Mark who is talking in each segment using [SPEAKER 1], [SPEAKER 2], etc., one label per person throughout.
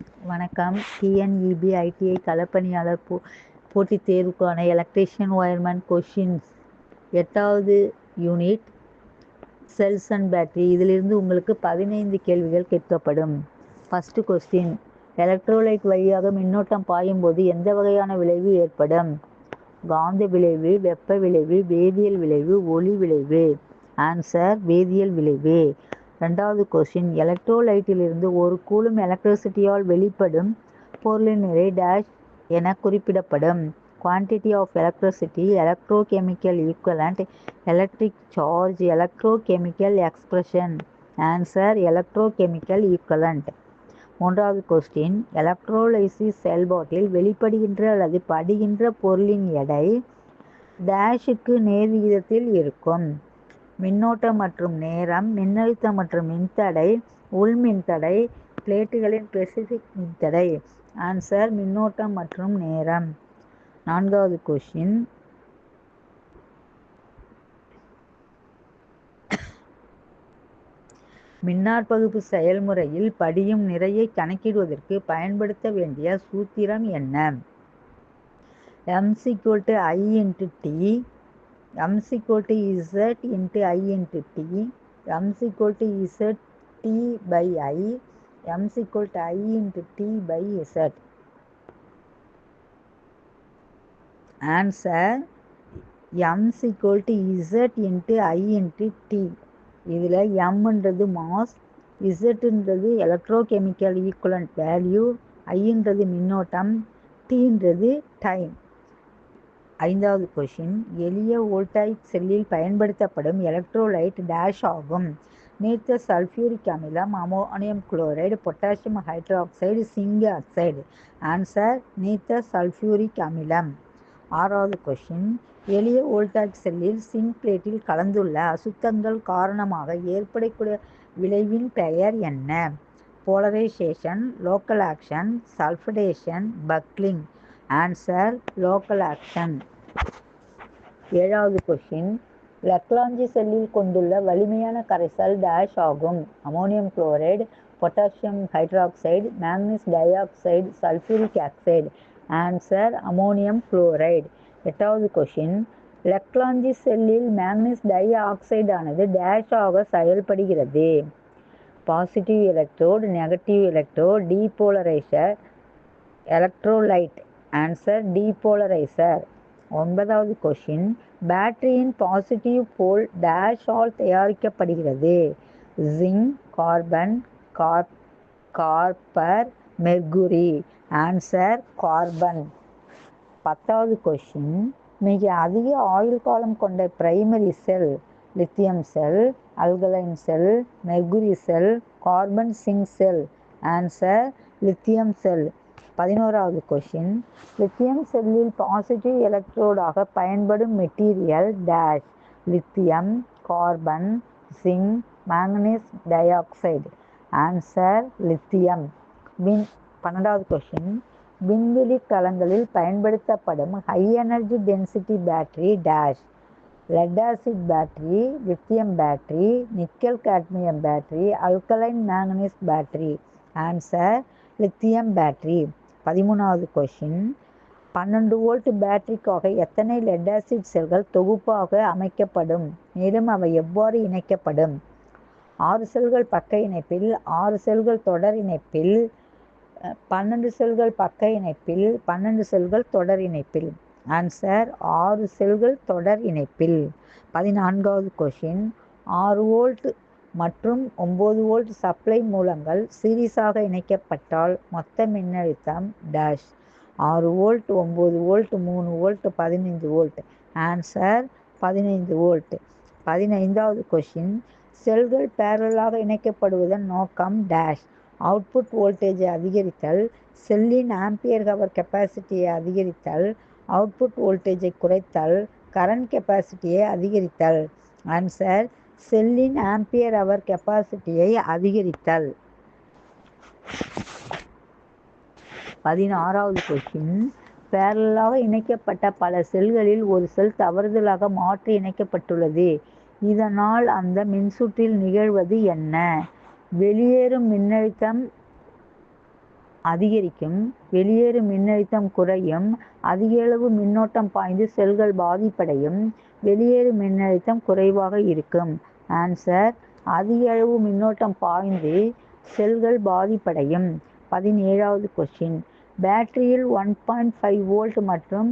[SPEAKER 1] வணக்கம். TNEB ITI களப்பணியாளர் போ போட்டித் தேர்வுக்கான எலக்ட்ரீஷியன் ஒயர்மேன் கொஷின்ஸ் எட்டாவது யூனிட் செல்ஸ் அண்ட் பேட்டரி இதிலிருந்து உங்களுக்கு பதினைந்து கேள்விகள் கேட்கப்படும். ஃபஸ்ட்டு கொஸ்டின் எலக்ட்ரோலைட் வழியாக மின்னோட்டம் பாயும் போது எந்த வகையான விளைவு ஏற்படும்? காந்த விளைவு வெப்ப விளைவு வேதியியல் விளைவு ஒளி விளைவு. ஆன்சர் வேதியியல் விளைவு. ரெண்டாவது கொஸ்டின் எலக்ட்ரோலைட்டிலிருந்து ஒரு கூலும் எலக்ட்ரிசிட்டியால் வெளிப்படும் பொருளின் நிறை டேஷ் என குறிப்பிடப்படும். Quantity of electricity electrochemical equivalent electric charge electrochemical expression answer electrochemical equivalent மூன்றாவது கொஸ்டின் எலக்ட்ரோலைசிஸ் செயல்பாட்டில் வெளிப்படுகின்ற அல்லது படுகின்ற பொருளின் எடை டேஷுக்கு நேர் விகிதத்தில் இருக்கும். மின்னோட்டம் மற்றும் நேரம் மின்னழுத்தம் மற்றும் மின்தடை உள் மின்தடை பிளேட்டுகளின் ஸ்பெசிஃபிக் மின்தடை. ஆன்சர் மின்னோட்டம் மற்றும் நேரம். நான்காவது கொஷின் மின்னாற்பகுப்பு செயல்முறையில் படியும் நிறையை கணக்கிடுவதற்கு பயன்படுத்த வேண்டிய சூத்திரம் என்ன? M equal to I into T m equal to z into i into t m equal to z t by i m equal to i into t by z answer m equal to z into i into t இதில் எம்ன்றது mass இசட்ன்றது electrochemical equivalent value ஐன்றது மின்னோட்டம் டீன்றது time ஐந்தாவது question எளிய வோல்டாய்க் செல்லில் பயன்படுத்தப்படும் எலக்ட்ரோலைட் டேஷ் ஆகும். நீர்த்த சல்ஃபியூரிக் அமிலம் ammonium chloride potassium hydroxide zinc oxide. Answer நீர்த்த சல்ஃபியூரிக் அமிலம். ஆறாவது கொஷின் எளிய வோல்டாக் செல்லில் சிங்க் பிளேட்டில் கலந்துள்ள அசுத்தங்கள் காரணமாக ஏற்படக்கூடிய விளைவின் பெயர் என்ன? Polarisation local action sulphation buckling answer local action ஏழாவது கொஷின் லக்லாஞ்சி செல்லில் கொண்டுள்ள வலிமையான கரைசல் டேஷ் ஆகும். Ammonium chloride potassium hydroxide manganese dioxide sulphuric oxide answer ammonium chloride எட்டாவது கொஷின் லெக்லாஞ்சி செல்லில் மேக்னீஸ் டை ஆக்சைடானது டேஷ் ஆக செயல்படுகிறது. Positive electrode negative electrode depolariser electrolyte answer depolariser ஒன்பதாவது கொஷின் பேட்டரியின் பாசிட்டிவ் போல் டேஷ் ஆல் தயாரிக்கப்படுகிறது. Zinc carbon car carbon mercury answer carbon பத்தாவது கொஷின் மிக அதிக ஆயுள் காலம் கொண்ட primary cell lithium cell alkaline cell mercury cell carbon zinc cell answer lithium cell பதினோராவது கொஷின் லித்தியம் செல்லில் பாசிட்டிவ் எலக்ட்ரோடாக பயன்படும் material dash lithium carbon zinc manganese dioxide answer lithium win பன்னெண்டாவது கொஷின் விண்வெளி கலங்களில் பயன்படுத்தப்படும் high energy density battery dash lead acid battery lithium battery nickel cadmium battery alkaline manganese battery answer lithium battery பதிமூணாவது question பன்னெண்டு volt பேட்டரிக்காக எத்தனை lead acid செல்கள் தொகுப்பாக அமைக்கப்படும்? மேலும் அவை எவ்வாறு இணைக்கப்படும்? ஆறு செல்கள் பக்க இணைப்பில் ஆறு செல்கள் தொடர் இணைப்பில் பன்னெண்டு செல்கள் பக்க இணைப்பில் பன்னெண்டு செல்கள் தொடர் இணைப்பில். ஆன்சர் ஆறு செல்கள் தொடர் இணைப்பில். பதினான்காவது கொஷின் ஆறு வோல்ட் மற்றும் ஒம்பது வோல்ட் சப்ளை மூலங்கள் சீரிஸாக இணைக்கப்பட்டால் மொத்த மின்னழுத்தம் டேஷ் ஆறு வோல்ட் ஒம்பது வோல்ட் மூணு வோல்ட் பதினைந்து வோல்ட். ஆன்சர் பதினைந்து வோல்ட். பதினைந்தாவது கொஷின் செல்கள் பேரலாக இணைக்கப்படுவதன் நோக்கம் டேஷ் அவுட்புட் வோல்டேஜை அதிகரித்தல் செல்லின் ஆம்பியர் ஹவர் கெப்பாசிட்டியை அதிகரித்தல் அவுட்புட் வோல்டேஜை குறைத்தல் கரண்ட் கெப்பாசிட்டியை அதிகரித்தல். ஆன்சர் செல்லின் ஆம்பியர் அவர் கெப்பாசிட்டியை அதிகரித்தல் பதினாறாவது கொஸ்டின் பேரலாக இணைக்கப்பட்ட பல செல்களில் ஒரு செல் தவறுதலாக மாற்றி இணைக்கப்பட்டுள்ளது. இதனால் அந்த மின்சுற்றில் நிகழ்வது என்ன? வெளியேறும் மின்னழுத்தம் அதிகரிக்கும். வெளியேறும் மின்னழுத்தம் குறையும். அதிகளவு மின்னோட்டம் பாய்ந்து செல்கள் பாதிப்படையும். வெளியேறும் மின்னழுத்தம் குறைவாக இருக்கும். ஆன்சர் அதிக அளவு மின்னோட்டம் பாய்ந்து செல்கள் பாதிப்படையும். பதினேழாவது கொஸ்டின் பேட்டரியில் ஒன் பாயிண்ட் ஃபைவ் வோல்ட் மற்றும்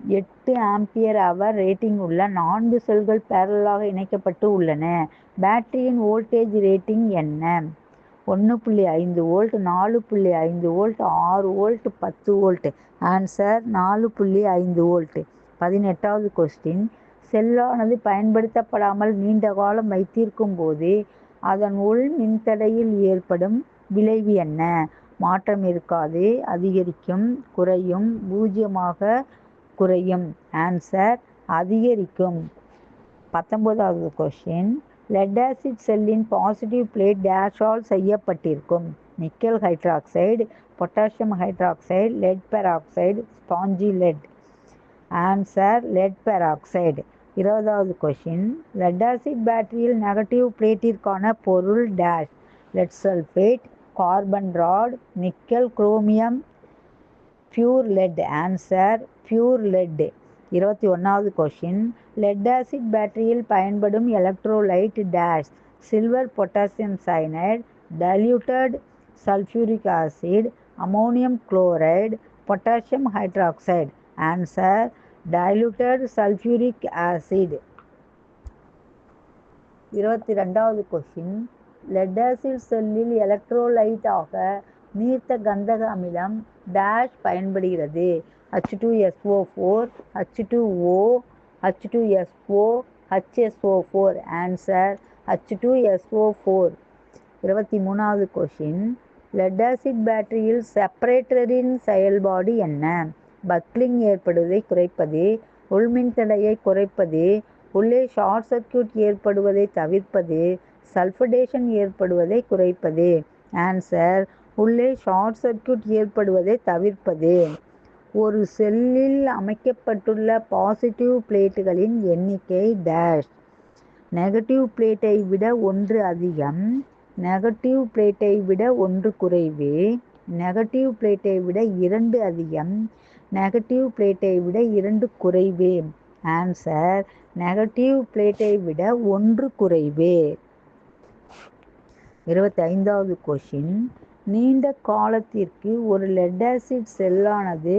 [SPEAKER 1] எட்டு ஆம்பியர் அவர் ரேட்டிங் உள்ள நான்கு செல்கள் பேரலாக இணைக்கப்பட்டு உள்ளன. பேட்டரியின் வோல்டேஜ் ரேட்டிங் என்ன? ஒன்று புள்ளி ஐந்து வோல்ட் நாலு புள்ளி ஐந்து வோல்ட் ஆறு வோல்ட் பத்து வோல்ட். ஆன்சர் நாலு புள்ளி ஐந்து வோல்ட். பதினெட்டாவது கொஸ்டின் செல்லானது பயன்படுத்தப்படாமல் நீண்ட காலம் வைத்திருக்கும் போது அதன் உள் மின்தடையில் ஏற்படும் விளைவு என்ன? மாற்றம் இருக்காது அதிகரிக்கும் குறையும் பூஜ்ஜியமாக குறையும். ஆன்சர் அதிகரிக்கும். பத்தொன்பதாவது கொஸ்டின் லெட் ஆசிட் செல்லின் பாசிட்டிவ் பிளேட் டேஷால் செய்யப்பட்டிருக்கும். Nickel hydroxide potassium hydroxide lead peroxide spongy lead answer lead peroxide இருபதாவது கொஷின் லெட் ஆசிட் பேட்டரியில் நெகட்டிவ் பிளேட்டிற்கான பொருள் dash lead sulphate carbon rod nickel chromium pure lead answer pure lead இருபத்தி ஒன்றாவது question lead acid பேட்டரியில் பயன்படும் electrolyte dash silver potassium cyanide diluted sulphuric acid ammonium chloride potassium hydroxide answer diluted sulphuric acid இருபத்தி ரெண்டாவது question lead acid செல்லில் எலக்ட்ரோலைட்டாக நீர்த்த கந்தக அமிலம் டேஷ் பயன்படுகிறது. H two S O four H two O H two S O H S O four answer H two S O four இருபத்தி மூணாவது question lead acid பேட்டரியில் செப்பரேட்டரின் செயல்பாடு என்ன? பக்லிங் ஏற்படுவதை குறைப்பது உள்மின் தடையை குறைப்பது உள்ளே ஷார்ட் சர்க்கியூட் ஏற்படுவதை தவிர்ப்பது சல்ஃபடேஷன் ஏற்படுவதை குறைப்பது. ஆன்சர் உள்ளே ஷார்ட் சர்க்கியூட் ஏற்படுவதை தவிர்ப்பது. ஒரு செல்லில் அமைக்கப்பட்டுள்ள பாசிட்டிவ் பிளேட்டுகளின் எண்ணிக்கை டேஷ் நெகட்டிவ் பிளேட்டை விட ஒன்று அதிகம். நெகட்டிவ் பிளேட்டை விட ஒன்று குறைவு. நெகட்டிவ் பிளேட்டை விட இரண்டு அதிகம். நெகட்டிவ் பிளேட்டை விட இரண்டு குறைவு. ஆன்சர் நெகட்டிவ் பிளேட்டை விட ஒன்று குறைவு. இருபத்தி ஐந்தாவது கொஷின் நீண்ட காலத்திற்கு ஒரு லெட் ஆசிட் செல்லானது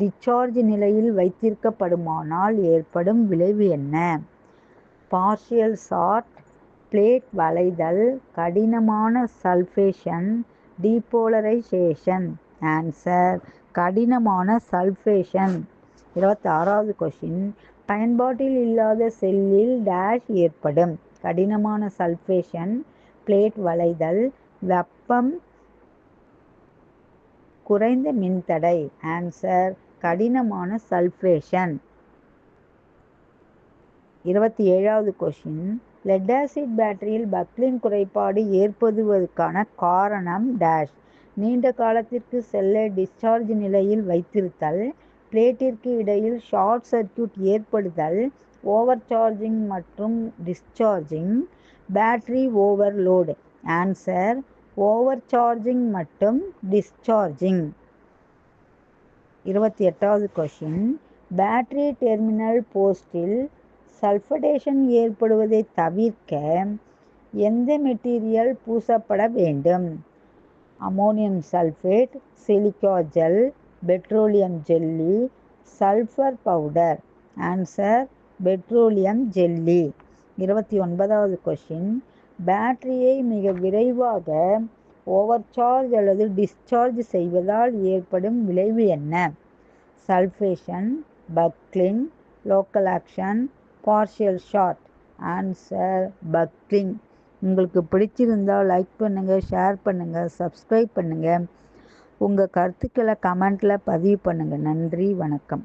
[SPEAKER 1] டிச்சார்ஜ் நிலையில் வைத்திருக்கப்படுமானால் ஏற்படும் விளைவு என்ன? பார்ஷியல் சார்ட் பிளேட் வளைதல் கடினமான சல்ஃபேஷன் டீபோலரைசேஷன் ஆன்சர் கடினமான சல்ஃபேஷன் இருபத்தாறாவது கொஷின் பயன்பாட்டில் இல்லாத செல்லில் டேஷ் ஏற்படும். கடினமான சல்ஃபேஷன் பிளேட் வளைதல் வெப்பம் குறைந்த மின்தடை. ஆன்சர் கடினமான சல்ஃபேஷன் இருபத்தி ஏழாவது கொஷின் லெட் ஆசிட் பேட்டரியில் பக்லின் குறைபாடு ஏற்படுவதற்கான காரணம் டேஷ் நீண்ட காலத்திற்கு செல்ல டிஸ்சார்ஜ் நிலையில் வைத்திருத்தல் பிளேட்டிற்கு இடையில் ஷார்ட் சர்க்கியூட் ஏற்படுதல் ஓவர் சார்ஜிங் மற்றும் discharging battery overload answer over charging மற்றும் டிஸ்சார்ஜிங் இருபத்தி எட்டாவது கொஷின் பேட்டரி டெர்மினல் போஸ்டில் சல்ஃபடேஷன் ஏற்படுவதை தவிர்க்க எந்த மெட்டீரியல் பூசப்பட வேண்டும்? Ammonium sulphate silica gel petroleum jelly sulphur powder answer petroleum jelly இருபத்தி ஒன்பதாவது கொஷின் பேட்டரியை மிக விரைவாக ஓவர் சார்ஜ் அல்லது டிஸ்சார்ஜ் செய்வதால் ஏற்படும் விளைவு என்ன? Sulphation buckling local action partial short answer buckling உங்களுக்கு பிடிச்சிருந்தால் லைக் பண்ணுங்கள் ஷேர் பண்ணுங்கள் சப்ஸ்கிரைப் பண்ணுங்கள் உங்கள் கருத்துக்களை கமெண்ட்டில் பதிவு பண்ணுங்கள் நன்றி வணக்கம்.